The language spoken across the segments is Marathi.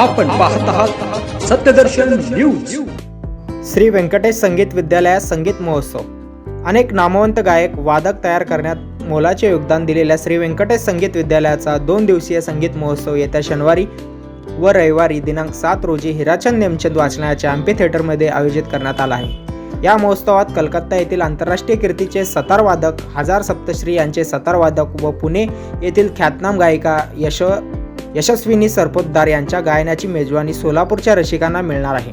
आपण पाहत आहात सत्यदर्शन न्यूज. श्री व्यंकटेश संगीत विद्यालयात संगीत महोत्सव. अनेक नामवंत गायक वादक तयार करण्यात मोलाचे योगदान दिलेल्या श्री व्यंकटेश संगीत विद्यालयाचा दोन दिवसीय संगीत महोत्सव येत्या शनिवारी व रविवारी दिनांक सात रोजी हिराचंद नेमचंद वाचनाच्या अँपी थिएटरमध्ये आयोजित करण्यात आला आहे. या महोत्सवात कलकत्ता येथील आंतरराष्ट्रीय कीर्तीचे सतार वादक हजार सप्तश्री यांचे सतारवादक व पुणे येथील ख्यातनाम गायिका यश यशस्विनी सरपोतदार यांच्या गायनाची मेजवानी सोलापूरच्या रसिकांना मिळणार आहे.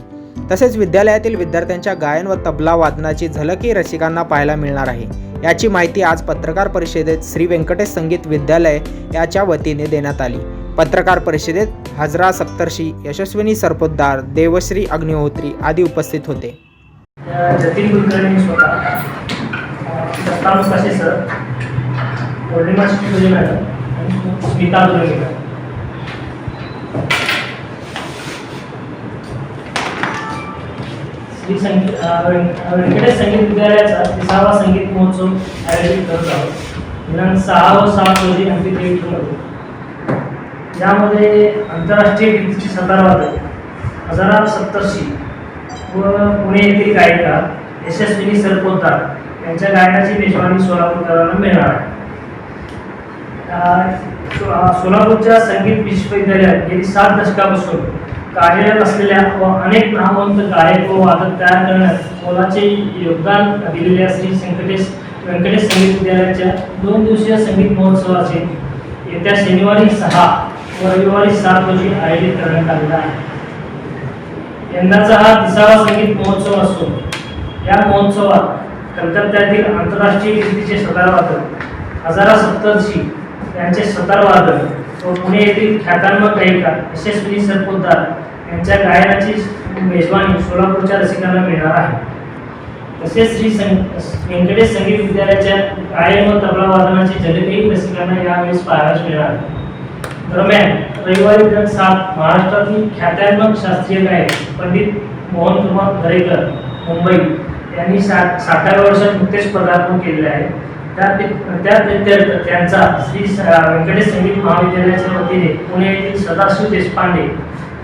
तसेच विद्यालयातील विद्यार्थ्यांच्या गायन व तबला वादनाची झलकही रसिकांना पाहायला मिळणार आहे. याची माहिती आज पत्रकार परिषदेत श्री व्यंकटेश संगीत विद्यालय याच्या वतीने देण्यात आली. पत्रकार परिषदेत हजरा सप्तर्षी यशस्विनी सरपोतदार देवश्री अग्निहोत्री आदी उपस्थित होते. जतीन कुलकर्णी स्वतः. सर. पौर्णिमा स्मिता श्री संगीत व्यंकटेश संगीत विद्यालयाचा तिसावा संगीत महोत्सव आयोजित करत आहोत. दिनांक सहा व सात रोजी एम पी थिएटरमध्ये यामध्ये आंतरराष्ट्रीय कीर्तीची सतार वादक हजारा सप्तर्षी व पुणे येथील गायिका यशस्विनी सरपोतदार यांच्या गायनाची मेजवानी सोलापूरकरांना मिळणार आहे. सोलापूरच्या संगीत विश्वविद्यालयात गेली सात दशकापासून कार्यरत असलेल्या व अनेक नामवंत गायक व वादक तयार करण्यात मोलाचे योगदान दिलेल्या श्री व्यंकटेश व्यंकटेश संगीत विद्यालयाच्या दोन दिवसीय संगीत महोत्सवाचे. येत्या शनिवारी सहा व रविवारी सात रोजी आयोजित करण्यात आलेला आहे. यंदाचा हा तिसावा संगीत महोत्सव असून या महोत्सवात कलकत्त्यातील आंतरराष्ट्रीय कीर्तीचे सतार वादक हजारा सप्तर्षी यांचे सतार वादक व पुणे येथील ख्यातात्मक गायिका यशस्विनी सरपोतदार यांच्या गायनाची मेजवानी सोलापूरच्या रसिकांना मिळणार आहे. तसेच श्री व्यंकटेश संगीत विद्यालयाच्या गायन व तबला वादनाची झलकही रसिकांना यावेळेस पाहायला मिळणार दरम्यान रविवारी दिनांक सात महाराष्ट्रातील ख्यात्यात्मक शास्त्रीय गायक पंडित मोहन कुमार दरेकर मुंबई यांनी सात साठाव्या वर्षात नुकतेच पदार्पण केलेले आहे. त्यांचा श्री व्यंकटेश संगीत महाविद्यालयाच्या वतीने पुणे येथील सदाशिव देशपांडे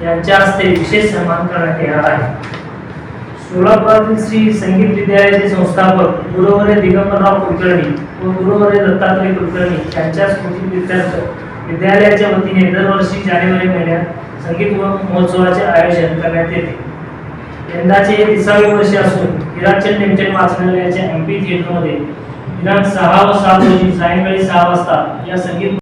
यांच्या हस्ते विशेष सन्मान करण्यात येणार आहे. सोलापुरातील श्री संगीत विद्यालयाचे संस्थापक गुरुवरे दिगंबरराव कुलकर्णी व गुरुवरे दत्तात्रय कुलकर्णी यांच्या स्मृतीप्रित्यर्थ विद्यालयाच्या वतीने दरवर्षी जानेवारी महिन्यात संगीत महोत्सवाचे आयोजन करण्यात येते. यंदाचे हे तिसावे वर्ष असून हिराचंद नेमचंद वाचनालयाच्या एम पी थिएटरमध्ये दिनांक सहा व सात रोजी सायंकाळी सहा वाजता या संगीत